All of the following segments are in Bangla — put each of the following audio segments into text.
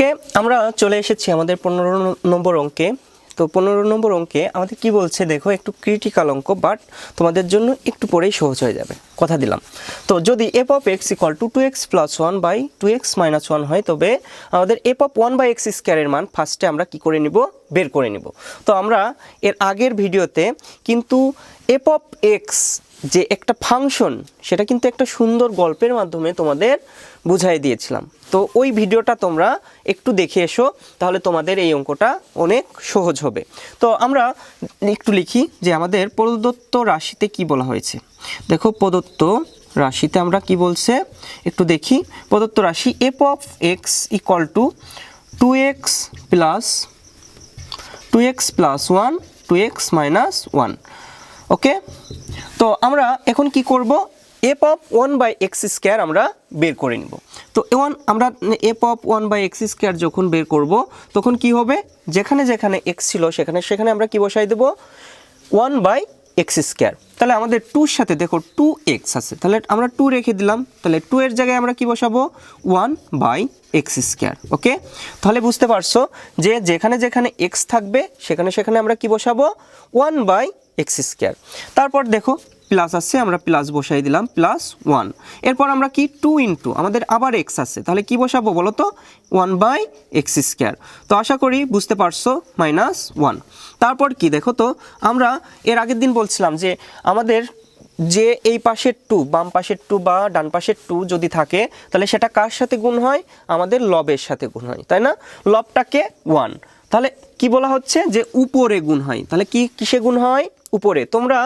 ওকে আমরা চলে এসেছি আমাদের পনেরো নম্বর অঙ্কে। তো পনেরো নম্বর অঙ্কে আমাদের কি বলছে, দেখো, একটু ক্রিটিক্যাল অঙ্ক বাট তোমাদের জন্য একটু পরেই সহজ হয়ে যাবে। কথা দিলাম। তো যদি f of x equal to two x plus one by two x minus one হয়, তবে আমাদের f of one by x স্কোয়ারের মান ফার্স্টে আমরা কি করে নিব? বের করে নিব। তো আমরা এর আগের ভিডিওতে কিন্তু এফ অফ এক্স যে একটা ফাংশন সেটা কিন্তু একটা সুন্দর গল্পের মাধ্যমে তোমাদের বুঝাই দিয়েছিলাম। তো ওই ভিডিওটা তোমরা একটু দেখে এসো, তাহলে তোমাদের এই অঙ্কটা অনেক সহজ হবে। তো আমরা একটু লিখি যে আমাদের প্রদত্ত রাশিতে কি বলা হয়েছে। দেখো, প্রদত্ত রাশিতে আমরা কি বলছে? একটু দেখি। প্রদত্ত রাশি f of x equal to two x plus two x plus one two x minus one okay তো আমরা এখন কি করব? F of one by x square আমরা বের করে নিব। তো ওয়ান আমরা f of one by x square যখন বের করব, তখন কি হবে? যেখানে যেখানে এক্স ছিল সেখানে সেখানে আমরা কি বসাই দেব? ওয়ান বাই এক্স স্কোয়ার তাহলে আমাদের টুর সাথে দেখো টু এক্স আছে। তাহলে আমরা টু রেখে দিলাম। তাহলে টু এর জায়গায় আমরা কি বসাবো? One by x square okay তাহলে বুঝতে পারছ যে যেখানে যেখানে এক্স থাকবে, সেখানে সেখানে আমরা কি বসাবো? ওয়ান বাই এক্স স্কোয়ার তারপর দেখো প্লাস আসছে, আমরা প্লাস বসাই দিলাম প্লাস ওয়ান এরপর আমরা কি? টু ইন্টু আমাদের আবার এক্স আছে। তাহলে কি বসাবো বলো তো? ওয়ান বাই এক্স স্কোয়ার তো আশা করি বুঝতে পারছ মাইনাস ওয়ান তারপর কি? দেখো তো, আমরা এর আগের দিন বলছিলাম যে আমাদের যে এই পাশের টু বাম পাশের টু বা ডান পাশের টু যদি থাকে, তাহলে সেটা কার সাথে গুণ হয়? আমাদের লবের সাথে গুণ হয়, তাই না? লবটাকে ওয়ান তাহলে কি বলা হচ্ছে? যে উপরে গুণ হয়। তাহলে কি কিসে গুণ হয়? উপরে। তোমরা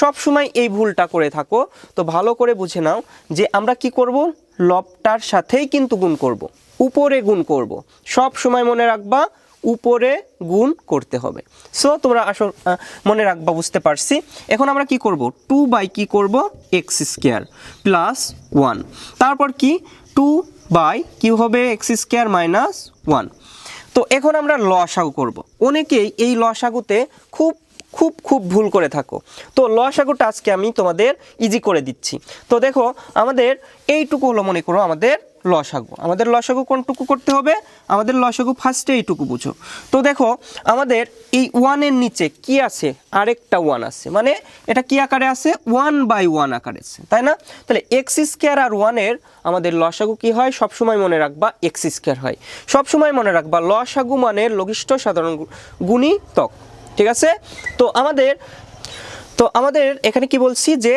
সব সময় এই ভুলটা করে থাকো। তো ভালো করে বুঝে নাও যে আমরা কি করব? লবটার সাথেই কিন্তু গুণ করব। উপরে গুণ করব। সব সময় মনে রাখবা, উপরে গুণ করতে হবে। সো তোমরা আসল মনে রাখবা, বুঝতে পারছি। এখন আমরা কি করব? টু বাই কি করব? এক্স স্কোয়ার প্লাস ওয়ান তারপর কি? টু বাই কি হবে? এক্স স্কোয়ার মাইনাস ওয়ান তো এখন আমরা লসাগু করব। অনেকেই এই লসাগুতে খুব খুব খুব ভুল করে থাকো। তো লসাগুটা আজকে আমি তোমাদের ইজি করে দিচ্ছি। তো দেখো, আমাদের এইটুকু হলো মনে করো আমাদের লসাগু। আমাদের লসাগু কোনটুকু করতে হবে? আমাদের লসাগু ফার্স্টে এইটুকু বুঝো। তো দেখো, আমাদের এই ওয়ানের নিচে কি আছে? আরেকটা ওয়ান আছে। মানে এটা কি আকারে আছে? ওয়ান বাই ওয়ান আকারে আছে। তাই না? তাহলে এক্স স্কোয়ার আর ওয়ানের আমাদের লসাগু কি হয়? সবসময় মনে রাখবা এক্স স্কোয়ার হয়। সবসময় মনে রাখবা লসাগু মানের লঘিষ্ঠ সাধারণ গুণিতক। ঠিক আছে? তো আমাদের তো আমাদের এখানে কি বলছি যে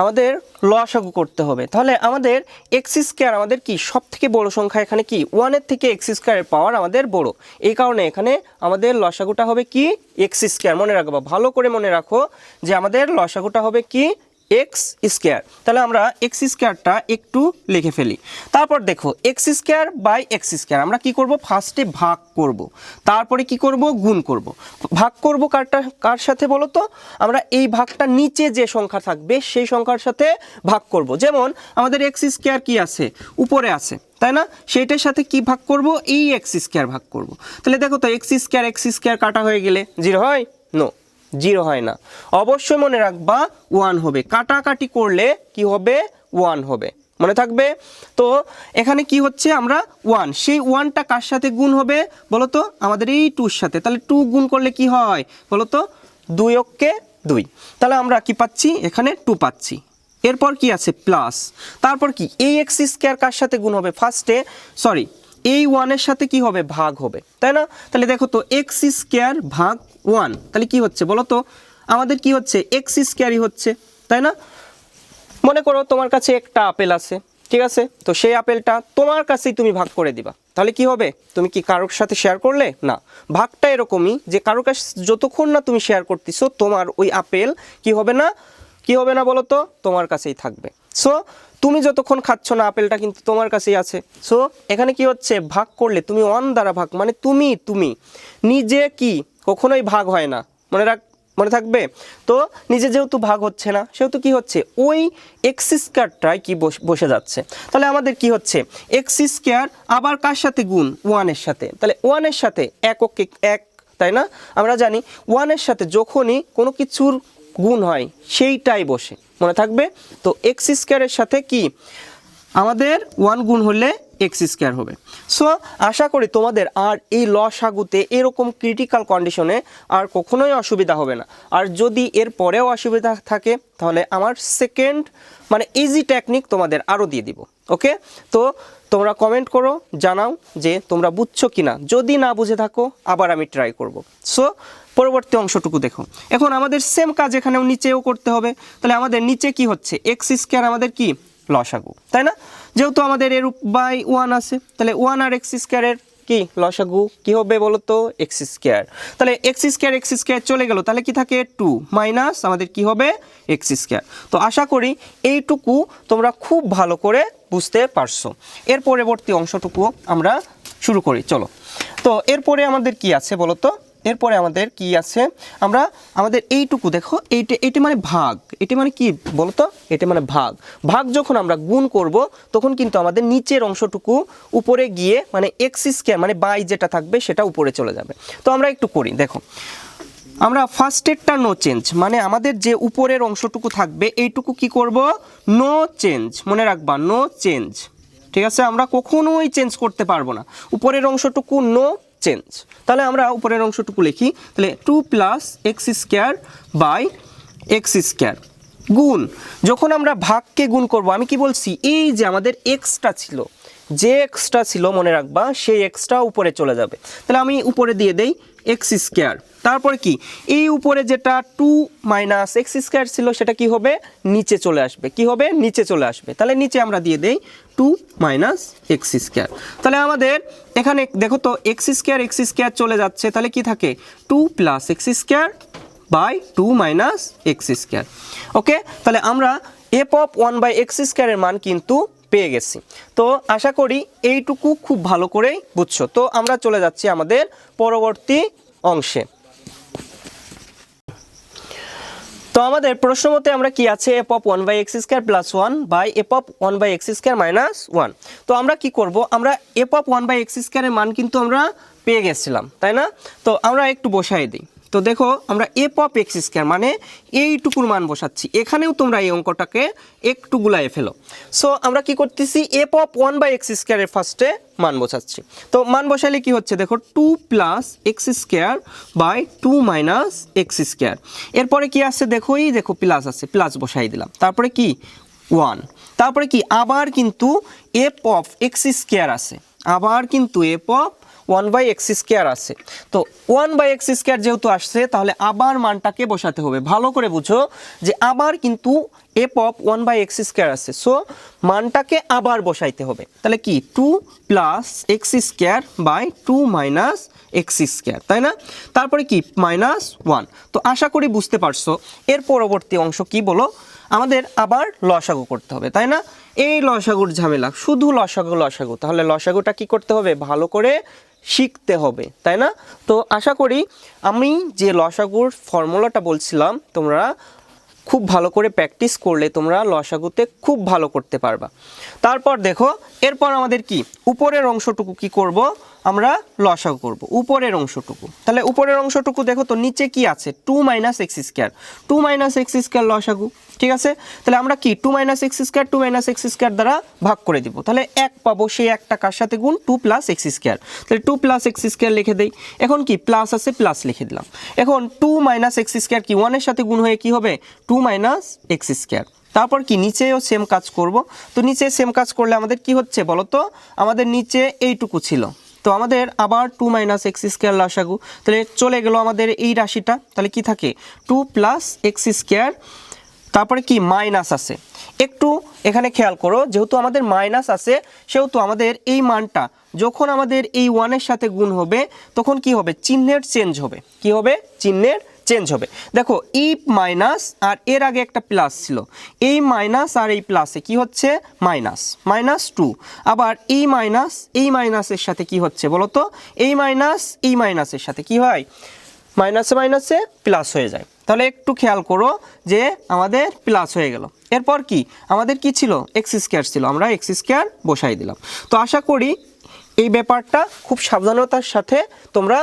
আমাদের লসাগু করতে হবে। তাহলে আমাদের এক্স স্কোয়ার আমাদের কি? সব থেকে বড় সংখ্যা এখানে কি? ওয়ানের থেকে এক্স স্কোয়ারের পাওয়ার আমাদের বড়। এই কারণে এখানে আমাদের লসাগুটা হবে কি? এক্স স্কোয়ার মনে রাখবা, ভালো করে মনে রাখো যে আমাদের লসাগুটা হবে কি? এক্স স্কোয়ার তাহলে আমরা এক্স স্কোয়ারটা একটু লিখে ফেলি। তারপর দেখো x square by x square আমরা কি করব? ফার্স্টে ভাগ করব। তারপরে কি করব? গুণ করব। ভাগ করব কারটা, কার সাথে বলো তো? আমরা এই ভাগটা নিচে যে সংখ্যা থাকবে, সেই সংখ্যার সাথে ভাগ করব। যেমন, আমাদের এক্স স্কোয়ার কি আছে? উপরে আছে। তাই না? সেইটার সাথে কি ভাগ করব? এই এক্স স্কোয়ার ভাগ করব। তাহলে দেখো তো এক্স স্কোয়ার এক্স স্কোয়ার কাটা হয়ে গেলে। জিরো হয়? নো জিরো হয় না। অবশ্যই মনে রাখবা ওয়ান হবে। কাটাকাটি করলে কি হবে? ওয়ান হবে। মনে থাকবে? তো এখানে কি হচ্ছে আমরা ওয়ান সেই ওয়ানটা কার সাথে গুণ হবে বলো তো আমাদের এই টুর সাথে। তাহলে টু গুণ করলে কি হয় বলো তো দুই অক্ষে দুই। তাহলে আমরা কি পাচ্ছি? এখানে টু পাচ্ছি। এরপর কি আছে? প্লাস তারপর কি? এই এক্স স্কোয়ার কার সাথে গুণ হবে? ফার্স্টে সরি এই ওয়ানের সাথে কি হবে? ভাগ হবে। তাই না? তাহলে দেখো তো এক্স স্কোয়ার ভাগ ওয়ান। তাহলে কি হচ্ছে বলো তো? আমাদের কি হচ্ছে? এক্স স্কোয়ারই হচ্ছে, তাই না? মনে করো তোমার কাছে একটা আপেল আছে, ঠিক আছে? তো সেই আপেলটা তোমার কাছেই তুমি ভাগ করে দিবা। তাহলে কি হবে? তুমি কি কারোর সাথে শেয়ার করলে? না। ভাগটা এরকমই যে কারোর কাছে যতক্ষণ না তুমি শেয়ার করতেছো, তোমার ওই আপেল কি হবে না? কি হবে না বলো তো? তোমার কাছেই থাকবে। সো তুমি যতক্ষণ খাচ্ছ না, আপেলটা কিন্তু তোমার কাছেই আছে। সো এখানে কি হচ্ছে? ভাগ করলে, তুমি অন দ্বারা ভাগ মানে তুমি তুমি। নিজে কি? কখনোই ভাগ হয় না। মনে রাখ, মনে থাকবে? তো নিজে যেহেতু ভাগ হচ্ছে না, সেহেতু কি হচ্ছে? ওই এক্স স্কোয়ারটাই কি বস- যাচ্ছে। তাহলে আমাদের কি হচ্ছে? এক্স স্কোয়ার আবার কার সাথে গুণ? ওয়ানের সাথে। তাহলে ওয়ানের সাথে এক, ওকে, এক, তাই না? আমরা জানি ওয়ানের সাথে যখনই কোনো কিছুর গুণ হয়, সেইটাই বসে। মনে থাকবে? তো এক্স স্কোয়ারের সাথে কি? আমাদের ওয়ান গুণ হলে এক্স স্কোয়ার হবে। সো আশা করি তোমাদের আর এই লসাগুতে এরকম ক্রিটিক্যাল কন্ডিশনে আর কখনোই অসুবিধা হবে না। আর যদি এর পরেও অসুবিধা থাকে, তাহলে আমার সেকেন্ড মানে ইজি টেকনিক তোমাদের আরও দিয়ে দিব। ওকে তো তোমরা কমেন্ট করো, জানাও যে তোমরা বুঝছ কি না যদি না বুঝে থাকো, আবার আমি ট্রাই করব। সো পরবর্তী অংশটুকু দেখো। এখন আমাদের সেম কাজ এখানেও নিচেও করতে হবে। তাহলে আমাদের নিচে কি হচ্ছে? এক্স স্কোয়ার আমাদের কি? লসাগু। তাই না? যেহেতু আমাদের এর বাই ওয়ান আছে, তাহলে ওয়ান আর এক্স স্কোয়ারের কি লসাগু? কি হবে বলো তো এক্স স্কোয়ার তাহলে এক্স স্কোয়ার এক্স স্কোয়ার চলে গেল, তাহলে কি থাকে? টু মাইনাস আমাদের কি হবে? এক্স স্কোয়ার তো আশা করি এইটুকু তোমরা খুব ভালো করে বুঝতে পারছ। এর পরবর্তী অংশটুকু আমরা শুরু করি, চলো। তো এরপরে আমাদের কি আছে বলো তো এরপরে আমাদের কি আছে? আমরা আমাদের এইটুকু দেখো, এইটা এটি মানে ভাগ। এটি মানে কি বলতো? এটি মানে ভাগ। ভাগ যখন আমরা গুণ করব, তখন কিন্তু আমাদের নিচের অংশটুকু উপরে গিয়ে মানে এক্স স্কোয়ার মানে বাই যেটা থাকবে সেটা উপরে চলে যাবে। তো আমরা একটু করি, দেখো। আমরা ফার্স্টেরটা নো চেঞ্জ মানে আমাদের যে উপরের অংশটুকু থাকবে, এইটুকু কি করব? নো চেঞ্জ মনে রাখবা নো চেঞ্জ ঠিক আছে? আমরা কখনোই চেঞ্জ করতে পারব না। উপরের অংশটুকু নো চেঞ্জ তাহলে আমরা উপরের অংশটুকু লিখি, তাহলে two plus x square by x square গুণ, যখন আমরা ভাগকে গুণ করব, আমি কি বলছি, এই যে আমাদের এক্সটা ছিল, যে এক্সটা ছিল, মনে রাখবা, সেই এক্সটা উপরে চলে যাবে। তাহলে আমি উপরে দিয়ে দেই এক্স স্কোয়ার তারপরে কি? এই উপরে যেটা টু মাইনাস এক্স স্কোয়ার ছিল, সেটা কি হবে? নিচে চলে আসবে। কি হবে? নিচে চলে আসবে। তাহলে নিচে আমরা দিয়ে দেই টু মাইনাস এক্স স্কোয়ার তাহলে আমাদের এখানে, দেখো তো এক্স স্কোয়ার এক্স স্কোয়ার চলে যাচ্ছে। তাহলে কি থাকে? Two plus x square by two minus x square okay তাহলে আমরা f of one by x স্কোয়ারের মান কিন্তু পেয়ে গেছি। তো আশা করি এইটুকু খুব ভালো করেই বুঝছ। তো আমরা চলে যাচ্ছি আমাদের পরবর্তী অংশে। তো আমাদের প্রশ্ন মতে আমরা কি আছে? F of one by x square plus one by f of one by x square minus one তো আমরা কি করব? আমরা f of one by x স্কোয়ারের মান কিন্তু আমরা পেয়ে গেছিলাম, তাই না? তো আমরা একটু বসাই দিই। তো দেখো, আমরা এফ অফ এক্স স্কোয়ার মানে এইটুকুর মান বসাচ্ছি। এখানেও তোমরা এই অঙ্কটাকে একটু গুলায় ফেলো। সো আমরা কি করতেছি? F of one by x স্কোয়ারের ফার্স্টে মান বসাচ্ছি। তো মান বসালে কি হচ্ছে? দেখো two plus x square by two minus x square এরপরে কি আছে? দেখো, এই দেখো প্লাস আছে প্লাস বসাই দিলাম। তারপরে কি? ওয়ান তারপরে কি? আবার কিন্তু এফ অফ এক্স স্কোয়ার আছে। আবার কিন্তু f of one by x square আছে। তো ওয়ান বাই এক্স স্কোয়ার যেহেতু আসছে, তাহলে আবার মানটাকে বসাতে হবে। ভালো করে বুঝো যে আবার কিন্তু f of one by x square আছে। সো মানটাকে আবার বসাইতে হবে। তাহলে কি? Two plus x square by two minus x square, তাই না? তারপরে কি? Minus one. তো আশা করি বুঝতে পারছ। এর পরবর্তী অংশ কি বলো? আমাদের আবার লসাগু করতে হবে, তাই না? এই লসাগুর ঝামেলা, শুধু লসাগু লসাগু। তাহলে লসাগুটা কি করতে হবে? ভালো করে শিখতে হবে, তাই না? তো আশা করি আমি যে লসাগুর ফর্মুলাটা বলছিলাম, তোমরা খুব ভালো করে প্র্যাকটিস করলে তোমরা লসাগুতে খুব ভালো করতে পারবা। তারপর দেখো, এরপর আমাদের কি? উপরের অংশটুকু কি করব? আমরা লসাগু করব, উপরের অংশটুকু। তাহলে উপরের অংশটুকু দেখো তো, নিচে কি আছে? Two minus x square two minus x square লসাগু, ঠিক আছে? তাহলে আমরা কি? Two minus x square two minus x square দ্বারা ভাগ করে দিব। তাহলে এক পাবো সেই একটা কার সাথে গুণ? টু প্লাস এক্স স্কোয়ার তাহলে টু প্লাস এক্স স্কোয়ার লিখে দেই। এখন কি? প্লাস আছে প্লাস লিখে দিলাম। এখন টু মাইনাস এক্স স্কোয়ার কি? ওয়ানের সাথে গুণ হয়ে কি হবে? টু মাইনাস এক্স স্কোয়ার তারপর কি? নিচেও সেম কাজ করব। তো নিচে সেম কাজ করলে আমাদের কি হচ্ছে বলো তো আমাদের নিচে এইটুকু ছিল। তো আমাদের আবার টু মাইনাস এক্স স্কোয়ার লাসাগু তাহলে চলে গেল আমাদের এই রাশিটা। তাহলে কি থাকে? টু প্লাস এক্স স্কোয়ার তারপরে কি? মাইনাস আছে। একটু এখানে খেয়াল করো, যেহেতু আমাদের মাইনাস আছে, সেহেতু আমাদের এই মানটা, যখন আমাদের এই ওয়ানের সাথে গুণ হবে, তখন কি হবে? চিহ্নের চেঞ্জ হবে। কি হবে? চিহ্নের চেঞ্জ হবে। দেখো ই মাইনাস আর এর আগে একটা প্লাস ছিল। এই মাইনাস আর এই প্লাসে কি হচ্ছে? মাইনাস মাইনাস টু আবার এই মাইনাস এই মাইনাসের সাথে কি হচ্ছে বলো তো? এই মাইনাস এই মাইনাসের সাথে কি হয়? মাইনাসে মাইনাসে প্লাস হয়ে যায়। তাহলে একটু খেয়াল করো যে আমাদের প্লাস হয়ে গেল। এরপর কি? আমাদের কি ছিল? এক্স স্কোয়ার ছিল। আমরা এক্স স্কোয়ার বসাই দিলাম। তো আশা করি এই ব্যাপারটা খুব সাবধানতার সাথে তোমরা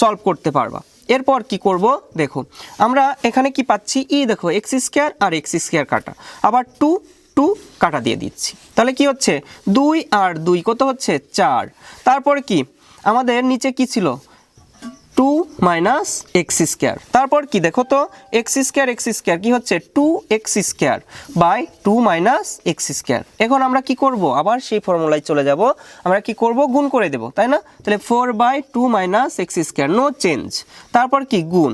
সলভ করতে পারবা। এরপর কি করব? দেখো, আমরা এখানে কি পাচ্ছি? ই দেখো এক্স স্কোয়ার আর এক্স স্কোয়ার কাটা। আবার টু টু কাটা দিয়ে দিচ্ছি। তাহলে কি হচ্ছে? দুই আর দুই কত হচ্ছে? চার। তারপর কি? আমাদের নিচে কি ছিল? টু মাইনাস এক্স স্কোয়ার তারপর কি দেখো তো এক্স স্কোয়ার এক্স স্কোয়ার কি হচ্ছে? Two x square by two minus x square এখন আমরা কি করব? আবার সেই ফর্মুলায় চলে যাব। আমরা কি করব? গুণ করে দেব, তাই না? তাহলে four by two minus x square no change তারপর কি? গুণ।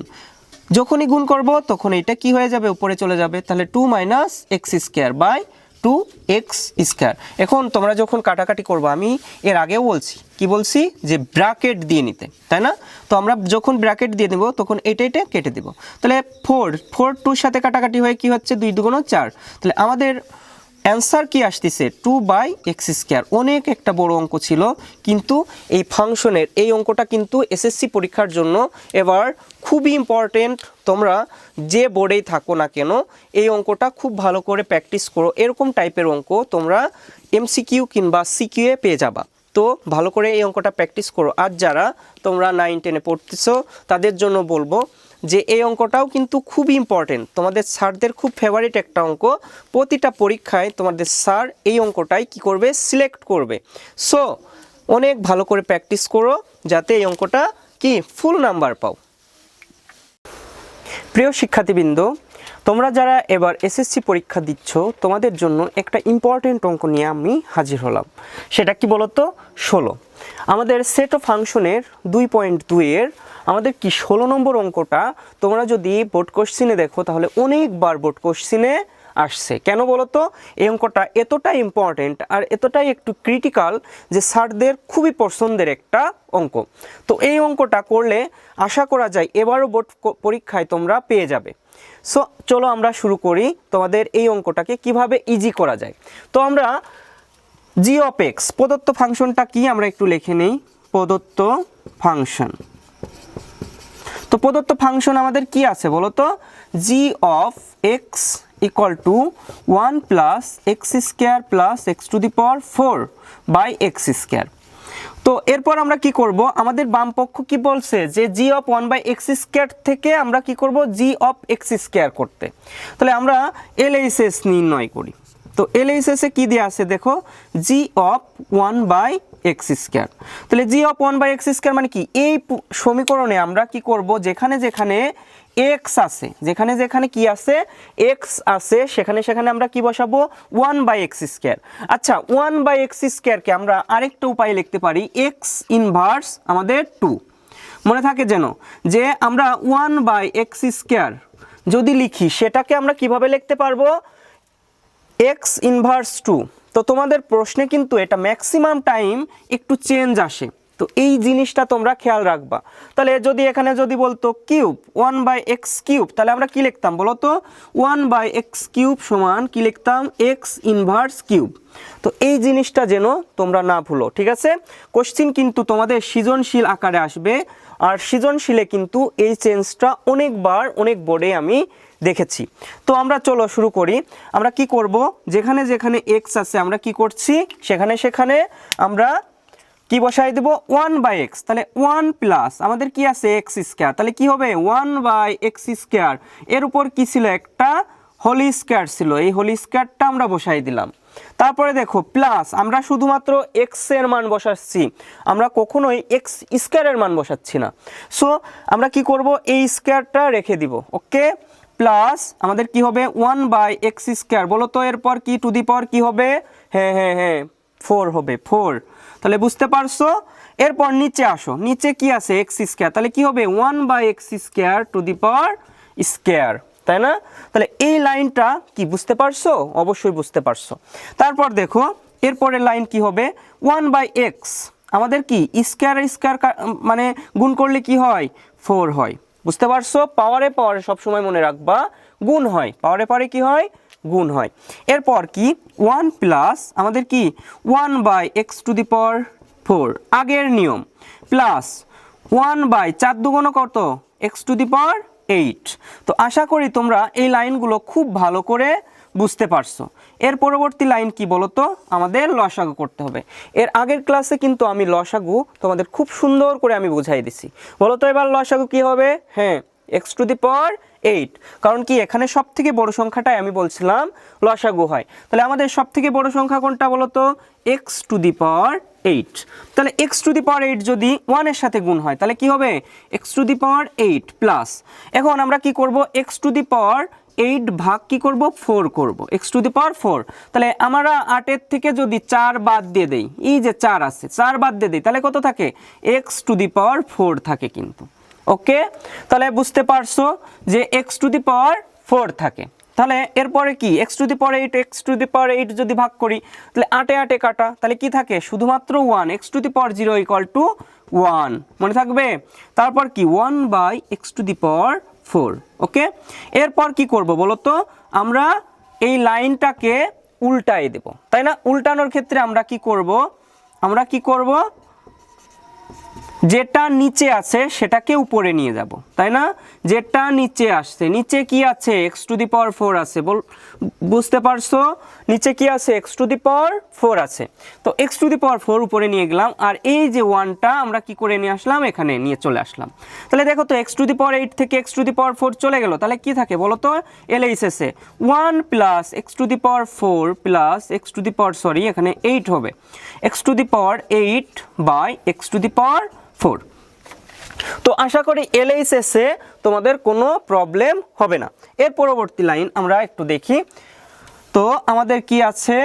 যখনই গুণ করব, তখন এটা কি হয়ে যাবে? উপরে চলে যাবে। তাহলে two minus x square by two x square এখন তোমরা যখন কাটাকাটি করব, আমি এর আগেও বলছি। কি বলছি? যে ব্র্যাকেট দিয়ে নিতে, তাই না? তো আমরা যখন ব্র্যাকেট দিয়ে দেবো তখন এটা এটা কেটে দেবো। তাহলে ফোর ফোর টুর সাথে কাটাকাটি হয়ে কি হচ্ছে? দুই দুগুণ চার। তাহলে আমাদের অ্যান্সার কি আসতেছে? Two by x square. অনেক একটা বড় অঙ্ক ছিল, কিন্তু এই ফাংশনের এই অঙ্কটা কিন্তু এসএসসি পরীক্ষার জন্য এবার খুবই ইম্পর্টেন্ট তোমরা যে বোর্ডেই থাকো না কেন, এই অঙ্কটা খুব ভালো করে প্র্যাকটিস করো। এরকম টাইপের অঙ্ক তোমরা এমসিকিউ কিংবা সিকিউয়ে পেয়ে যাবা। তো ভালো করে এই অঙ্কটা প্র্যাকটিস করো। আর যারা তোমরা নাইন টেনে পড়তেছো, তাদের জন্য বলব যে এই অঙ্কটাও কিন্তু খুব ইম্পর্টেন্ট তোমাদের স্যারদের খুব ফেভারিট একটা অঙ্ক। প্রতিটা পরীক্ষায় তোমাদের স্যার এই অঙ্কটাই কি করবে? সিলেক্ট করবে। সো অনেক ভালো করে প্র্যাকটিস করো যাতে এই অঙ্কটা কি ফুল নাম্বার পাও। প্রিয় শিক্ষার্থীবৃন্দ তোমরা যারা এবার এসএসসি পরীক্ষা দিচ্ছ, তোমাদের জন্য একটা ইম্পর্টেন্ট অঙ্ক নিয়ে আমি হাজির হলাম। সেটা কি বলতো? ষোলো। আমাদের সেট অফ ফাংশনের দুই পয়েন্ট দুইয়ের আমাদের কি ষোলো নম্বর অঙ্কটা? তোমরা যদি বোর্ড কোশ্চিনে দেখো, তাহলে অনেকবার বোর্ড কোশ্চিনে আসছে। কেন বলতো? এই অঙ্কটা এতটাই ইম্পর্টেন্ট আর এতটাই একটু ক্রিটিক্যাল যে স্যারদের খুবই পছন্দের একটা অঙ্ক। তো এই অঙ্কটা করলে আশা করা যায় এবারও বোর্ড পরীক্ষায় তোমরা পেয়ে যাবে। সো চলো আমরা শুরু করি তোমাদের এই অঙ্কটাকে কীভাবে ইজি করা যায়। তো আমরা জি অফ এক্স প্রদত্ত ফাংশনটা কি আমরা একটু লিখে নেই। প্রদত্ত ফাংশন। তো প্রদত্ত ফাংশন আমাদের কি আছে বলো তো? G of x equal to one plus x square plus x to the power four by x square তো এরপর আমরা কি করব? আমাদের বাম পক্ষ কি বলছে যে g of one by x square থেকে আমরা কি করব? জি অফ এক্স স্কোয়ার করতে। তাহলে আমরা এল এইচ নির্ণয় করি। তো এল এইচ এ কি দেওয়া আছে দেখো? G of one by x square তাহলে g of one by x square মানে কি? এই সমীকরণে আমরা কি করব? যেখানে যেখানে এক্স আছে। যেখানে যেখানে কি আছে? এক্স আছে, সেখানে সেখানে আমরা কি বসাবো? ওয়ান বাই এক্স স্কোয়ার আচ্ছা ওয়ান বাই এক্স স্কোয়ারকে আমরা আরেকটা উপায়ে লিখতে পারি। এক্স ইনভার্স আমাদের টু মনে থাকে যেন যে আমরা ওয়ান বাই এক্স স্কোয়ার যদি লিখি, সেটাকে আমরা কীভাবে লিখতে পারব? এক্স ইনভার্স টু তো তোমাদের প্রশ্নে কিন্তু এটা ম্যাক্সিমাম টাইম একটু চেঞ্জ আসে। তো এই জিনিসটা তোমরা খেয়াল রাখবা। তাহলে যদি এখানে যদি বলতো cube, one by x cube, তাহলে আমরা কি লিখতাম বলো তো ওয়ান বাই এক্স কিউব সমান কি লিখতাম? X inverse cube. তো এই জিনিসটা যেন তোমরা না ভুলো, ঠিক আছে? কোশ্চিন কিন্তু তোমাদের সৃজনশীল আকারে আসবে, আর সৃজনশীলে কিন্তু এই চেঞ্জটা অনেকবার, অনেক বোর্ডে আমি দেখেছি। তো আমরা চলো শুরু করি। আমরা কি করব? যেখানে যেখানে এক্স আছে আমরা কি করছি? সেখানে সেখানে আমরা কি বসাই দেব? One by x. তাহলে ওয়ান প্লাস, আমাদের কি আছে? X square. তাহলে কি হবে? One by x square. এর উপর কি ছিল? একটা হোলি স্কোয়ার ছিল। এই হোলি স্কোয়ারটা আমরা বসাই দিলাম। তারপরে দেখো, প্লাস আমরা শুধুমাত্র এক্সের মান বসাচ্ছি। আমরা কখনোই এক্স স্কোয়ারের মান বসাচ্ছি না। সো আমরা কি করব? এই স্কোয়ারটা রেখে দিব। ওকে প্লাস আমাদের কি হবে? One by x square. বলো তো, এরপর কি টু দি পাওয়ার কি হবে? হ্যাঁ হ্যাঁ হ্যাঁ। ফোর হবে। ফোর। তাহলে বুঝতে পারছ? এরপর নিচে আসো। নিচে কি আছে? এক্স স্কোয়ার তাহলে কি হবে? One by x square to the power square তাই না? তাহলে এই লাইনটা কি বুঝতে পারছ? অবশ্যই বুঝতে পারছ। তারপর দেখো, এরপরের লাইন কি হবে? ওয়ান বাই এক্স আমাদের কি? স্কোয়ার স্কোয়ার মানে গুণ করলে কি হয়? ফোর হয়। বুঝতে পারছ? পাওয়ারে পাওয়ারে সবসময় মনে রাখবা, গুণ হয়। পাওয়ারে পাওয়ারে কি হয়? গুণ হয়। এরপর কি? ওয়ান প্লাস আমাদের কি? One by x to the power four. আগের নিয়ম। প্লাস ওয়ান বাই চার দুগুণ কত? X to the power eight. তো আশা করি তোমরা এই লাইনগুলো খুব ভালো করে বুঝতে পারছ। এর পরবর্তী লাইন কি বলো তো আমাদের লসাগু করতে হবে। এর আগের ক্লাসে কিন্তু আমি লসাগু তোমাদের খুব সুন্দর করে আমি বুঝাই দিছি। বলো তো এবার লসাগু কি হবে? হ্যাঁ x to the power eight কারণ কি, এখানে সব থেকে বড় সংখ্যাটাই আমি বলছিলাম লসাগু হয়। তাহলে আমাদের সব থেকে বড় সংখ্যা কোনটা বলো তো x to the power eight তাহলে x to the power eight যদি ওয়ানের সাথে গুণ হয়, তাহলে কি হবে? X to the power eight plus এখন আমরা কি করব? X to the power eight ভাগ কি করব? ফোর করব। X to the power four তাহলে আমরা আটের থেকে যদি চার বাদ দিয়ে দেই, এই যে চার আছে, চার বাদ দিয়ে দিই, তাহলে কত থাকে? X to the power four থাকে কিন্তু। ওকে তাহলে বুঝতে পারছ যে x to the power four থাকে। তাহলে এরপরে কি? X to the power eight x to the power eight যদি ভাগ করি, তাহলে আটে আটে কাটা। তাহলে কি থাকে? শুধুমাত্র one x to the power zero equal to one মনে থাকবে? তারপর কি? One by x to the power four okay এরপর কি করব বলো তো আমরা এই লাইনটাকে উল্টাই দেব। তাই না? উল্টানোর ক্ষেত্রে আমরা কি করব? আমরা কি করব? যেটা নিচে আছে সেটাকে উপরে নিয়ে যাব। তাই না? যেটা নিচে আসছে। নিচে কি আছে? X to the power four আছে। বল বুঝতে পারছ? নিচে কি আছে? X to the power four আছে। তো x to the power four উপরে নিয়ে গেলাম। আর এই যে ওয়ানটা আমরা কি করে নিয়ে আসলাম? এখানে নিয়ে চলে আসলাম। তাহলে দেখো তো x to the power eight থেকে x to the power four চলে গেল। তাহলে কি থাকে বলো তো? এলএইচএসে one plus x to the power four plus x to the power sorry এখানে এইট হবে। X to the power eight by x to the power four তো আশা করি এলএইচএসে তোমাদের কোনো প্রবলেম হবে না। এর পরবর্তী লাইন আমরা একটু দেখি। তো আমাদের কি আছে?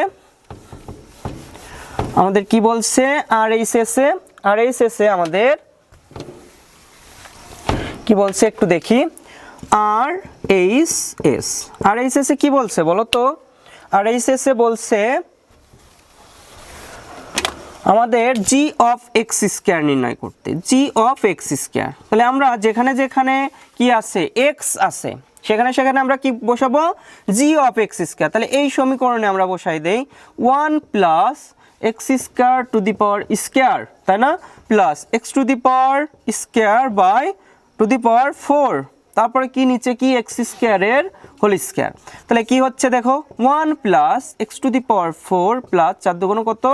আমাদের কি বলছে? আর এইচএসে আর এইচএসে আমাদের কি বলছে একটু দেখি। R H S R H এসে কি বলছে বলো তো? আর এইচ এসে বলছে আমাদের জি অফ এক্স স্কোয়ার নির্ণয় করতে। জি অফ এক্স স্কোয়ার তাহলে আমরা যেখানে যেখানে কি আছে এক্স আছে, সেখানে সেখানে আমরা কি বসাবো? জি অফ এক্স স্কোয়ার তাহলে এই সমীকরণে আমরা বসাই দেই one plus x square to the power square তাই না? Plus x to the power square by to the power four তারপরে কি নিচে কি এক্স স্কোয়ারের হোল স্কোয়ার তাহলে কি হচ্ছে দেখো? One plus x to the power four plus চার দুগুণ কত?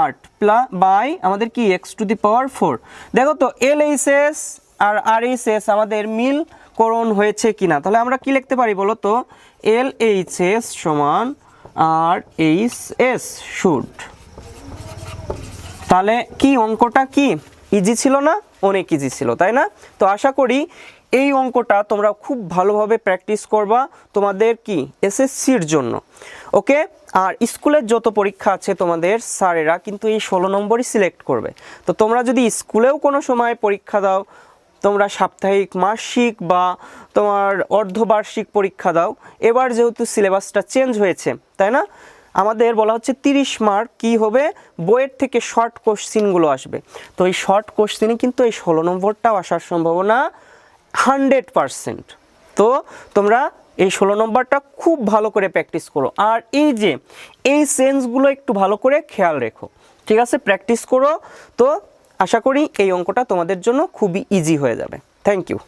আট প্লাস বাই আমাদের কি x to the power four দেখো তো এল এইচ এস আর আর এইচ এস আমাদের মিল করণ হয়েছে কিনা? তাহলে আমরা কি লিখতে পারি বলো তো? এল এইচ এস সমান আর এইচ এস শুড তাহলে কি অঙ্কটা কি? ইজি ছিল না? অনেক ইজি ছিল, তাই না? তো আশা করি এই অঙ্কটা তোমরা খুব ভালোভাবে প্র্যাকটিস করবা তোমাদের কি এসএসসির জন্য ওকে আর স্কুলের যত পরীক্ষা আছে তোমাদের স্যারেরা কিন্তু এই ষোলো নম্বরই সিলেক্ট করবে। তো তোমরা যদি স্কুলেও কোনো সময় পরীক্ষা দাও, তোমরা সাপ্তাহিক মাসিক বা তোমার অর্ধবার্ষিক পরীক্ষা দাও, এবার যেহেতু সিলেবাসটা চেঞ্জ হয়েছে, তাই না? আমাদের বলা হচ্ছে তিরিশ মার্ক কি হবে, বইয়ের থেকে শর্ট কোশ্চিনগুলো আসবে। তো এই শর্ট কোশ্চিনে কিন্তু এই ষোলো নম্বরটাও আসার সম্ভাবনা হান্ড্রেড পারসেন্ট। তো তোমরা এই ষোলো নম্বরটা খুব ভালো করে প্র্যাকটিস করো। আর এই যে, এই সেন্সগুলো একটু ভালো করে খেয়াল রেখো। ঠিক আছে? প্র্যাকটিস করো। তো আশা করি এই অঙ্কটা তোমাদের জন্য খুবই ইজি হয়ে যাবে। Thank you